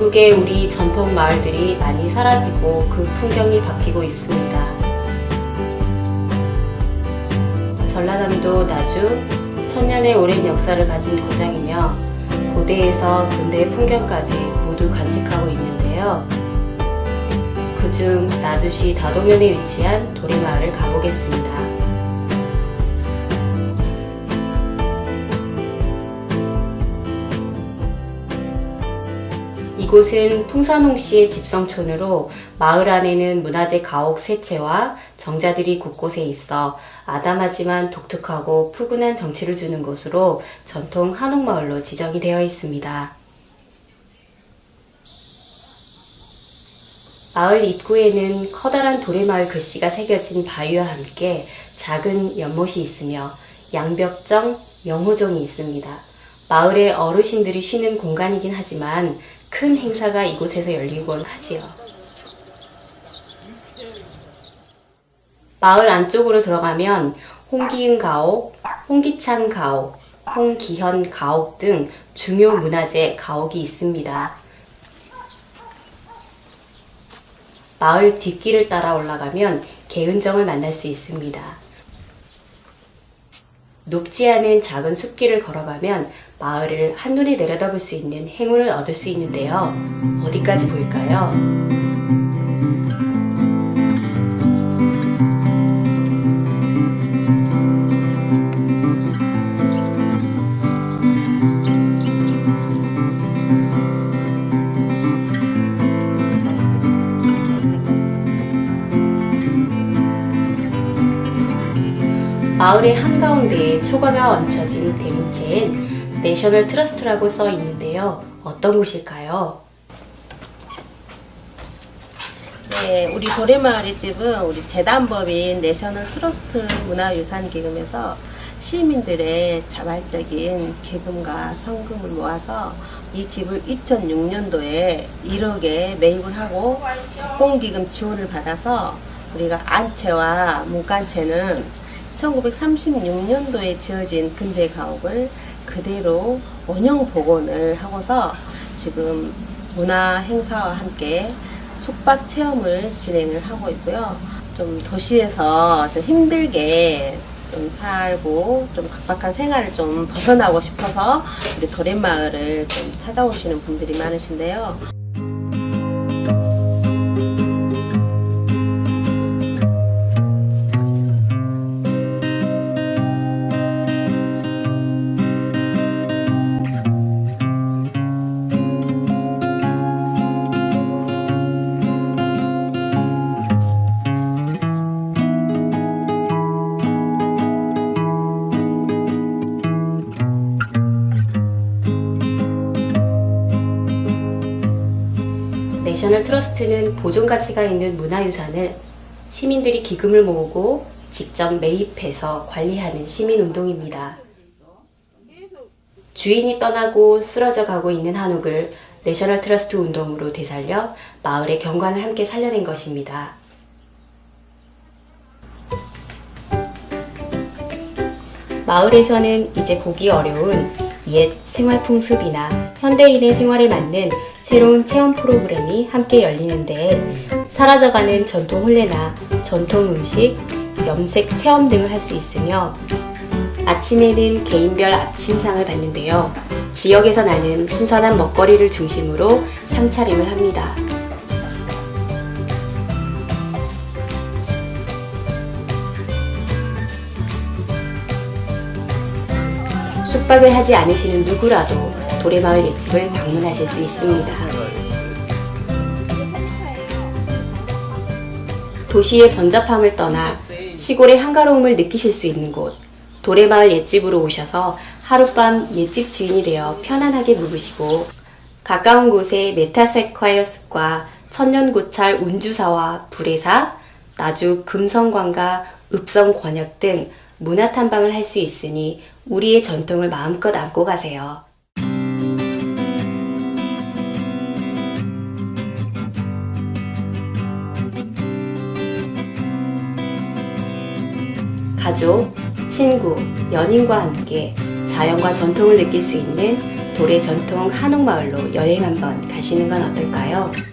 전국의 우리 전통 마을들이 많이 사라지고 그 풍경이 바뀌고 있습니다. 전라남도 나주 천년의 오랜 역사를 가진 고장이며 고대에서 근대의 풍경까지 모두 간직하고 있는데요. 그중 나주시 다도면에 위치한 도리마을을 가보겠습니다. 이곳은 풍선홍 씨의 집성촌으로 마을 안에는 문화재 가옥 세 채와 정자들이 곳곳에 있어 아담하지만 독특하고 푸근한 정취를 주는 곳으로 전통 한옥마을로 지정이 되어 있습니다. 마을 입구에는 커다란 도래마을 글씨가 새겨진 바위와 함께 작은 연못이 있으며 양벽정, 영호종이 있습니다. 마을의 어르신들이 쉬는 공간이긴 하지만 큰 행사가 이곳에서 열리곤 하지요. 마을 안쪽으로 들어가면 홍기은 가옥, 홍기창 가옥, 홍기현 가옥 등 중요 문화재 가옥이 있습니다. 마을 뒷길을 따라 올라가면 개은정을 만날 수 있습니다. 높지 않은 작은 숲길을 걸어가면 마을을 한눈에 내려다볼 수 있는 행운을 얻을 수 있는데요. 어디까지 보일까요? 마을의 한가운데에 초가가 얹혀진 대문체엔 내셔널 트러스트라고 써 있는데요. 어떤 곳일까요? 네, 우리 도래마을의 집은 우리 재단법인 내셔널 트러스트 문화유산 기금에서 시민들의 자발적인 기금과 성금을 모아서 이 집을 2006년도에 1억에 매입을 하고 공기금 지원을 받아서 우리가 안채와 문간채는 1936년도에 지어진 근대 가옥을 그대로 원형 복원을 하고서 지금 문화 행사와 함께 숙박 체험을 진행을 하고 있고요. 좀 도시에서 좀 힘들게 좀 살고 좀 각박한 생활을 좀 벗어나고 싶어서 우리 도련마을을 좀 찾아오시는 분들이 많으신데요. 내셔널 트러스트는 보존 가치가 있는 문화유산을 시민들이 기금을 모으고 직접 매입해서 관리하는 시민운동입니다. 주인이 떠나고 쓰러져 가고 있는 한옥을 내셔널 트러스트 운동으로 되살려 마을의 경관을 함께 살려낸 것입니다. 마을에서는 이제 보기 어려운 옛 생활 풍습이나 현대인의 생활에 맞는 새로운 체험 프로그램이 함께 열리는데 사라져가는 전통 혼례나 전통 음식, 염색 체험 등을 할 수 있으며 아침에는 개인별 아침상을 받는데요. 지역에서 나는 신선한 먹거리를 중심으로 상차림을 합니다. 숙박을 하지 않으시는 누구라도 도래마을 옛집을 방문하실 수 있습니다. 도시의 번잡함을 떠나 시골의 한가로움을 느끼실 수 있는 곳, 도래마을 옛집으로 오셔서 하룻밤 옛집 주인이 되어 편안하게 묵으시고 가까운 곳에 메타세콰이어 숲과 천년고찰 운주사와 불회사, 나주 금성관과 읍성권역 등 문화 탐방을 할 수 있으니 우리의 전통을 마음껏 안고 가세요. 가족, 친구, 연인과 함께 자연과 전통을 느낄 수 있는 돌의 전통 한옥마을로 여행 한번 가시는 건 어떨까요?